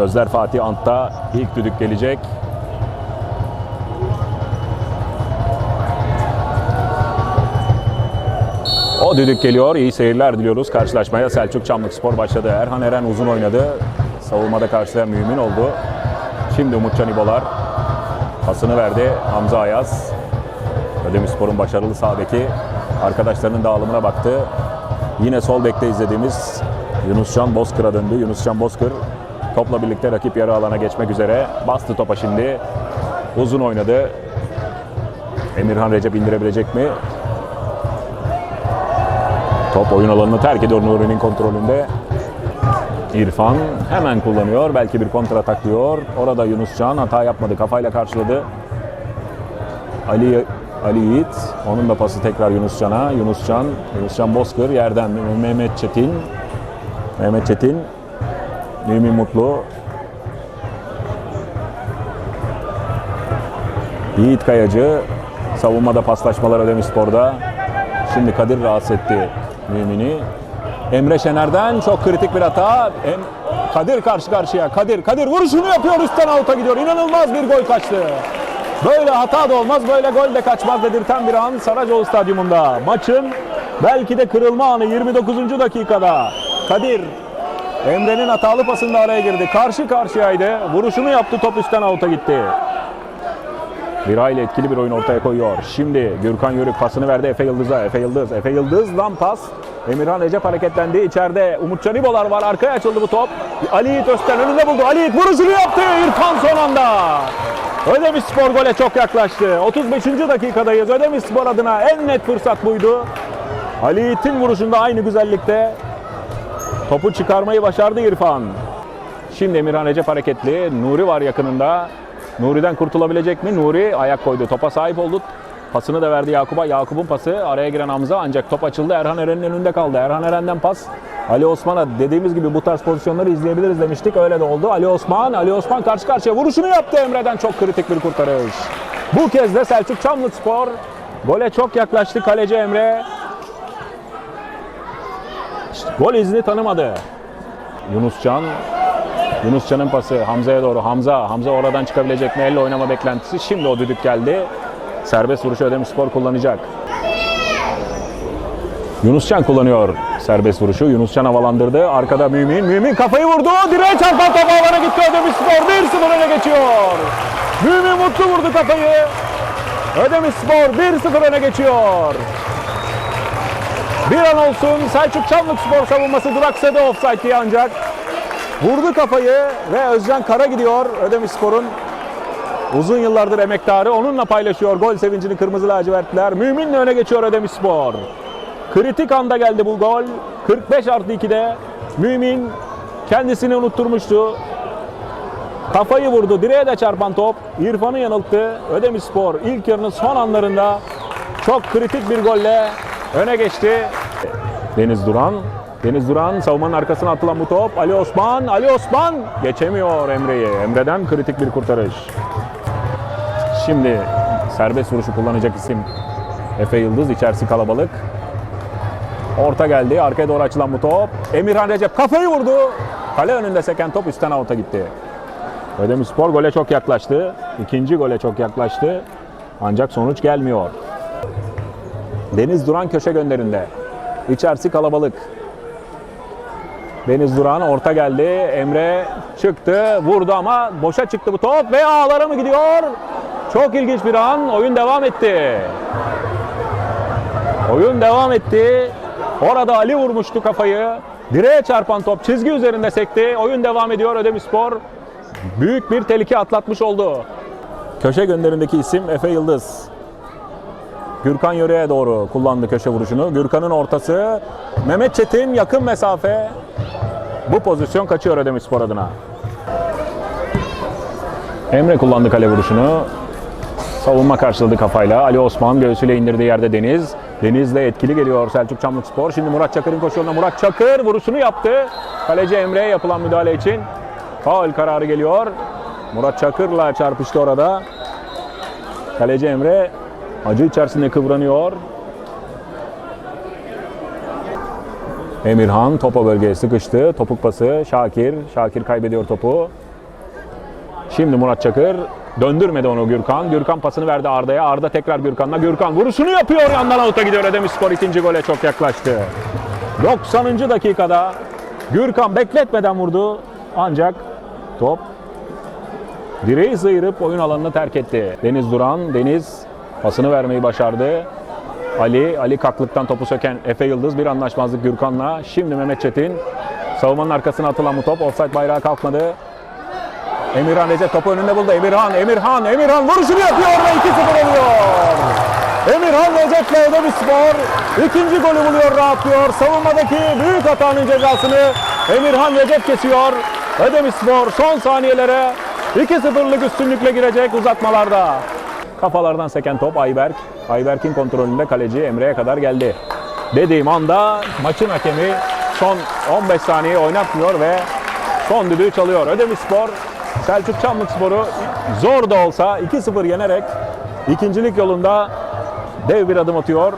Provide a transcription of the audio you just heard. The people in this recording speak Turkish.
Gözler Fatih Ant'ta ilk düdük gelecek. O düdük geliyor. İyi seyirler diliyoruz. Karşılaşmaya Selçuk Çamlık Spor başladı. Erhan Eren uzun oynadı. Savunmada karşılayan mümin oldu. Şimdi Umutcan İbolar pasını verdi. Hamza Ayaz. Ödemişspor'un başarılı sağ. Arkadaşlarının dağılımına baktı. Yine sol bekte izlediğimiz Yunuscan Bozkır'a döndü. Yunuscan Bozkır topla birlikte rakip yarı alana geçmek üzere. Bastı topa şimdi. Uzun oynadı. Emirhan Recep indirebilecek mi? Top oyun alanını terk ediyor Nuri'nin kontrolünde. İrfan hemen kullanıyor. Belki bir kontra ataklıyor. Orada Yunuscan hata yapmadı. Kafayla karşıladı. Ali Ali Yiğit. Onun da pası tekrar Yunuscan'a. Yunuscan, Yunuscan Bozkır yerden Mehmet Çetin. Mehmet Çetin. Mümin Mutlu. Yiğit Kayacı. Savunmada paslaşmalar Ödemişspor'da. Şimdi Kadir rahatsız etti Mümin'i. Emre Şener'den çok kritik bir hata. Em Kadir karşı karşıya. Kadir, Kadir vuruşunu yapıyor üstten avuta gidiyor. İnanılmaz bir gol kaçtı. Böyle hata da olmaz, böyle gol de kaçmaz dedirten bir an Saracoğlu Stadyumunda. Maçın belki de kırılma anı 29. dakikada. Kadir Emre'nin hatalı pasında araya girdi. Karşı karşıyaydı. Vuruşunu yaptı, top üstten avuta gitti. Bir aile etkili bir oyun ortaya koyuyor. Şimdi Gürkan Yörük pasını verdi Efe Yıldız'a. Efe Yıldız, Efe Yıldız'dan pas. Emirhan Recep hareketlendi. İçeride Umutcan İbolar var. Arkaya açıldı bu top. Ali Yiğit Özten önünde buldu. Ali Yiğit vuruşunu yaptı. İrfan son anda. Ödemiş Spor gole çok yaklaştı. 35. dakikadayız. Ödemiş Spor adına en net fırsat buydu. Ali Yiğit'in vuruşunda aynı güzellikte topu çıkarmayı başardı İrfan. Şimdi Emirhan Recep hareketli. Nuri var yakınında. Nuri'den kurtulabilecek mi? Nuri ayak koydu. Topa sahip oldu. Pasını da verdi Yakup'a. Yakup'un pası araya giren Hamza ancak top açıldı. Erhan Eren'in önünde kaldı. Erhan Eren'den pas Ali Osman'a dediğimiz gibi bu tarz pozisyonları izleyebiliriz demiştik. Öyle de oldu. Ali Osman, Ali Osman karşı karşıya vuruşunu yaptı Emre'den çok kritik bir kurtarış. Bu kez de Selçuk Çamlık Spor gole çok yaklaştı kaleci Emre. Gol izni tanımadı. Yunuscan Yunuscan'ın pası Hamza'ya doğru. Hamza, Hamza oradan çıkabilecek mi? Elle oynama beklentisi. Şimdi o düdük geldi. Serbest vuruşu Ödemişspor kullanacak. Yunuscan kullanıyor serbest vuruşu. Yunuscan havalandırdı. Arkada Mümin. Mümin kafayı vurdu. Direğe çarpan top alana gitti Ödemişspor. 1-0 öne geçiyor. Mümin Mutlu vurdu kafayı. Ödemişspor 1-0 öne geçiyor. Bir an olsun Selçuk Çamlık Spor savunması duraksadı offside diye ancak. Vurdu kafayı ve Özcan Kara gidiyor Ödemişspor'un uzun yıllardır emektarı. Onunla paylaşıyor gol sevincini Kırmızı Lacivertliler. Mümin'le öne geçiyor Ödemişspor. Kritik anda geldi bu gol. 45 artı 2'de Mümin kendisini unutturmuştu. Kafayı vurdu. Direğe de çarpan top. İrfan'ı yanılttı. Ödemişspor ilk yarının son anlarında çok kritik bir golle öne geçti. Deniz Duran. Deniz Duran savunmanın arkasına atılan bu top. Ali Osman. Ali Osman geçemiyor Emre'yi. Emre'den kritik bir kurtarış. Şimdi serbest vuruşu kullanacak isim Efe Yıldız. içerisi kalabalık. Orta geldi. Arkaya doğru açılan bu top. Emirhan Recep kafayı vurdu. Kale önünde seken top üstten avuta gitti. Ödemişspor gole çok yaklaştı. İkinci gole çok yaklaştı. Ancak sonuç gelmiyor. Deniz Duran köşe gönderinde. İçerisi kalabalık. Deniz Duran orta geldi. Emre çıktı. Vurdu ama boşa çıktı bu top ve ağlara mı gidiyor? Çok ilginç bir an. Oyun devam etti. Oyun devam etti. Orada Ali vurmuştu kafayı. Direğe çarpan top çizgi üzerinde sekti. Oyun devam ediyor Ödemişspor. Büyük bir tehlike atlatmış oldu. Köşe gönderindeki isim Efe Yıldız. Gürkan Yöre'ye doğru kullandı köşe vuruşunu. Gürkan'ın ortası. Mehmet Çetin yakın mesafe. Bu pozisyon kaçıyor Ödemişspor adına. Emre kullandı kale vuruşunu. Savunma karşıladı kafayla. Ali Osman göğsüyle indirdiği yerde Deniz. Deniz'le etkili geliyor Selçuk Çamlık Spor. Şimdi Murat Çakır'ın koşuyorunda Murat Çakır vuruşunu yaptı. Kaleci Emre'ye yapılan müdahale için faul kararı geliyor. Murat Çakır'la çarpıştı orada. Kaleci Emre acı içerisinde kıvranıyor. Emirhan topa bölgeye sıkıştı. Topuk pası Şakir. Şakir kaybediyor topu. Şimdi Murat Çakır döndürmedi onu Gürkan. Gürkan pasını verdi Arda'ya. Arda tekrar Gürkan'la. Gürkan vuruşunu yapıyor. Yandan avuta gidiyor. Ödemişspor ikinci gole çok yaklaştı. 90. dakikada Gürkan bekletmeden vurdu. Ancak top direği sıyırıp oyun alanını terk etti. Deniz Duran, Deniz pasını vermeyi başardı. Ali, Ali kaklıktan topu söken Efe Yıldız bir anlaşmazlık Gürkan'la. Şimdi Mehmet Çetin savunmanın arkasına atılan bu top. Offside bayrağı kalkmadı. Emirhan Recep topu önünde buldu. Emirhan, Emirhan, Emirhan vuruşunu yapıyor ve 2-0 oluyor. Emirhan Recep'le Ödemişspor ikinci golü buluyor, rahatlıyor. Savunmadaki büyük hatanın cezasını Emirhan Recep kesiyor. Ödemişspor son saniyelere 2-0'lık üstünlükle girecek uzatmalarda. Kafalardan seken top Ayberk. Ayberk'in kontrolünde kaleci Emre'ye kadar geldi. Dediğim anda maçın hakemi son 15 saniye oynatmıyor ve son düdüğü çalıyor. Ödemişspor Selçuk Çamlıkspor'u zor da olsa 2-0 yenerek ikincilik yolunda dev bir adım atıyor.